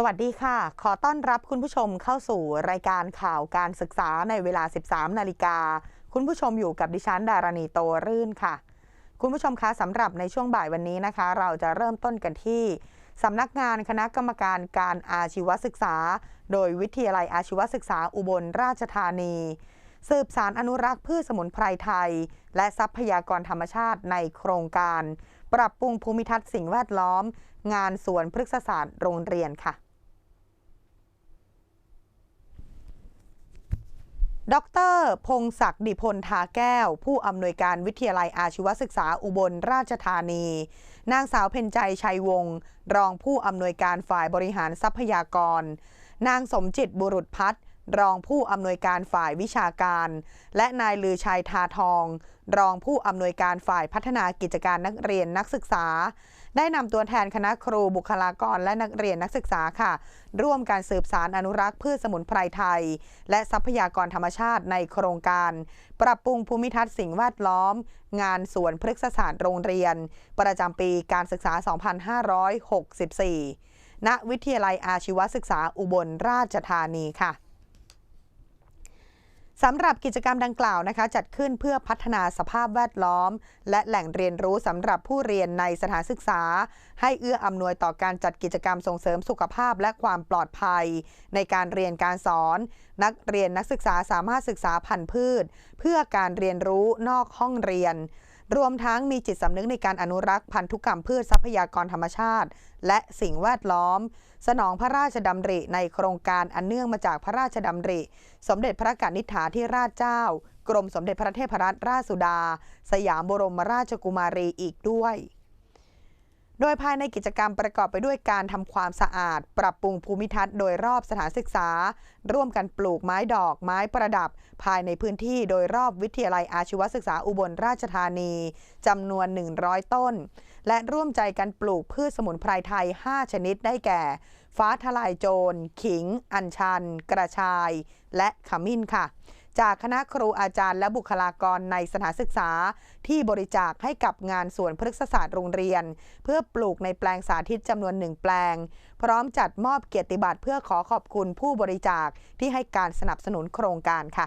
สวัสดีค่ะ ขอต้อนรับคุณผู้ชมเข้าสู่รายการข่าวการศึกษาในเวลา 13 นาฬิกา คุณผู้ชมอยู่กับดิฉันดารณีโตรื่นค่ะ คุณผู้ชมคะสำหรับในช่วงบ่ายวันนี้นะคะ เราจะเริ่มต้นกันที่สำนักงานคณะกรรมการการอาชีวศึกษา โดยวิทยาลัยอาชีวศึกษาอุบลราชธานี สืบสารอนุรักษ์พืชสมุนไพรไทย และทรัพยากรธรรมชาติในโครงการ ปรับปรุงภูมิทัศน์สิ่งแวดล้อม งานสวนพฤกษศาสตร์โรงเรียนค่ะ ดร พงศักดิ์ดิพลทาแก้ว ผู้อำนวยการวิทยาลัยอาชีวศึกษาอุบลราชธานี นางสาวเพ็ญใจชัยวงศ์รองผู้อำนวยการฝ่ายบริหารทรัพยากร นางสมจิตบุรุษพัฒน์ รองผู้อำนวยการฝ่ายวิชาการ และนายลือชัยทาทอง รองผู้อำนวยการฝ่ายพัฒนากิจการนักเรียนนักศึกษา ได้นำตัวแทนคณะครูบุคลากรและนักเรียนนักศึกษาค่ะ ร่วมการสืบสารอนุรักษ์พืชสมุนไพรไทย และทรัพยากรธรรมชาติในโครงการ ปรับปรุงภูมิทัศน์สิ่งแวดล้อม งานสวนพฤกษศาสตร์โรงเรียน ประจำปีการศึกษา 2564ณวิทยาลัยอาชีวศึกษาอุบลราชธานีค่ะ สำหรับกิจกรรมดังกล่าวนะคะ จัดขึ้นเพื่อพัฒนาสภาพแวดล้อม และแหล่งเรียนรู้สำหรับผู้เรียนในสถานศึกษา ให้เอื้ออำนวยต่อการจัดกิจกรรมส่งเสริมสุขภาพและความปลอดภัย ในการเรียนการสอน นักเรียนนักศึกษาสามารถศึกษาพันธุ์พืช เพื่อการเรียนรู้นอกห้องเรียน รวมทั้งมีจิตสำนึกในการอนุรักษ์พันธุกรรมพืชทรัพยากรธรรมชาติ และสิ่งแวดล้อม สนองพระราชดำริในโครงการอันเนื่องมาจากพระราชดำริ สมเด็จพระกนิษฐาธิราชเจ้า กรมสมเด็จพระเทพรัตนราชสุดา สยามบรมราชกุมารีอีกด้วย โดยภายในกิจกรรมประกอบไปด้วยการทำความสะอาด ปรับปรุงภูมิทัศน์โดยรอบสถานศึกษา ร่วมกันปลูกไม้ดอกไม้ประดับ ภายในพื้นที่โดยรอบวิทยาลัยอาชีวศึกษาอุบลราชธานีจำนวน 100 ต้น และร่วมใจกันปลูกพืชสมุนไพรไทย 5 ชนิดได้แก่ ฟ้าทลายโจร ขิง อัญชัน กระชาย และขมิ้นค่ะ จากคณะครูอาจารย์และบุคลากรในสถานศึกษา ที่บริจาคให้กับงานสวนพฤกษศาสตร์โรงเรียน เพื่อปลูกในแปลงสาธิตจำนวนหนึ่งแปลง พร้อมจัดมอบเกียรติบัตรเพื่อขอขอบคุณผู้บริจาคที่ให้การสนับสนุนโครงการค่ะ